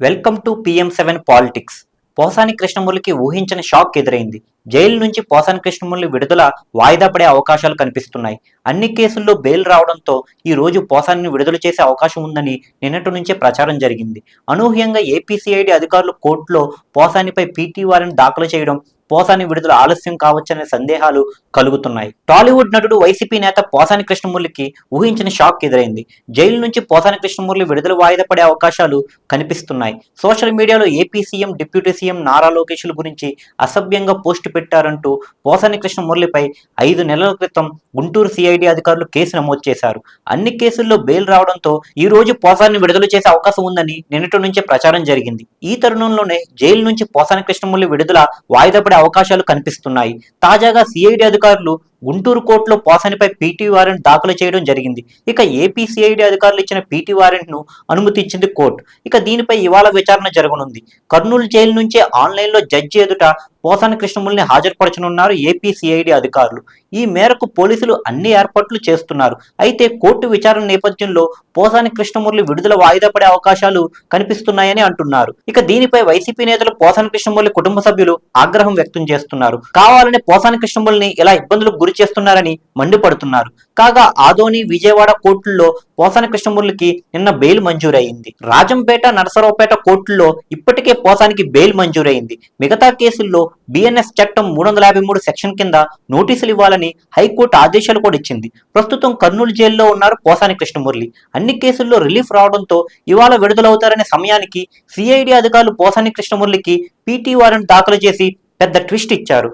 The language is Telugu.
Welcome to PM seven politics. Posani కృష్ణమూలికి ఊహించని షాక్ ఎదురైంది. జైలు నుంచి పోసాని కృష్ణమూలి విడుదల వాయిదా పడే అవకాశాలు కనిపిస్తున్నాయి. అన్ని కేసుల్లో బెయిల్ రావడంతో ఈ రోజు పోసానిని విడుదల చేసే అవకాశం ఉందని నిన్నటి నుంచే ప్రచారం జరిగింది. అనూహ్యంగా ఏపీసీఐడి అధికారులు కోర్టులో పోసానిపై పీటీ వారెంట్ దాఖలు చేయడం పోసాని విడుదల ఆలస్యం కావచ్చనే సందేహాలు కలుగుతున్నాయి. టాలీవుడ్ నటుడు వైసీపీ నేత పోసాని కృష్ణమూర్తికి ఊహించిన షాక్ ఎదురైంది. జైలు నుంచి పోసాని కృష్ణమూర్తి విడుదల వాయిదా పడే అవకాశాలు కనిపిస్తున్నాయి. సోషల్ మీడియాలో AP CM deputy CM Nara లోకేష్ల గురించి అసభ్యంగా పోస్టు పెట్టారంటూ పోసాని కృష్ణమూర్తిపై ఐదు నెలల క్రితం గుంటూరు సిఐడి అధికారులు కేసు నమోదు చేశారు. అన్ని కేసుల్లో బెయిల్ రావడంతో ఈ రోజు పోసాన్ని విడుదల చేసే అవకాశం ఉందని నిన్నటి నుంచే ప్రచారం జరిగింది. ఈ తరుణంలోనే జైలు నుంచి పోసాని కృష్ణమూర్తి విడుదల వాయిదా పడే అవకాశాలు కనిపిస్తున్నాయి. తాజాగా సిఐడి అధికారులు గుంటూరు కోర్టులో పోసానిపై పీటీ వారెంట్ దాఖలు చేయడం జరిగింది. ఇక ఏపీసీఐడి అధికారులు ఇచ్చిన పీటీ వారెంట్ను అనుమతించింది కోర్టు. ఇక దీనిపై ఇవాళ విచారణ జరగనుంది. కర్నూలు జైలు నుంచే ఆన్లైన్లో జడ్జి ఎదుట పోసాని కృష్ణముల్ని హాజరుపరచనున్నారు ఏపీ సిఐడి అధికారులు. ఈ మేరకు పోలీసులు అన్ని ఏర్పాట్లు చేస్తున్నారు. అయితే కోర్టు విచారణ నేపథ్యంలో పోసాని కృష్ణమురళి విడుదల వాయిదా పడే అవకాశాలు కనిపిస్తున్నాయని అంటున్నారు. ఇక దీనిపై వైసీపీ నేతలు పోసాని కృష్ణమురళి కుటుంబ సభ్యులు ఆగ్రహం వ్యక్తం చేస్తున్నారు. కావాలని పోసాని కృష్ణమురళిని ఇలా ఇబ్బందులకు గురి చేస్తున్నారని మండిపడుతున్నారు. కాగా ఆదోని విజయవాడ కోర్టుల్లో పోసాని కృష్ణమూర్తికి నిన్న బెయిల్ మంజూరయింది. రాజంపేట నరసరావుపేట కోర్టుల్లో ఇప్పటికే పోసానికి బెయిల్ మంజూరైంది మిగతా కేసుల్లో బిఎన్ఎస్ చట్టం మూడు వందల యాభై మూడు సెక్షన్ కింద నోటీసులు ఇవ్వాలని హైకోర్టు ఆదేశాలు కూడా ఇచ్చింది. ప్రస్తుతం కర్నూలు జైల్లో ఉన్నారు పోసాని కృష్ణమురళి. అన్ని కేసుల్లో రిలీఫ్ రావడంతో ఇవాళ విడుదలవుతారనే సమయానికి సిఐడి అధికారులు పోసాని కృష్ణమురళికి పీటీ వారెంట్ దాఖలు చేసి పెద్ద ట్విస్ట్ ఇచ్చారు.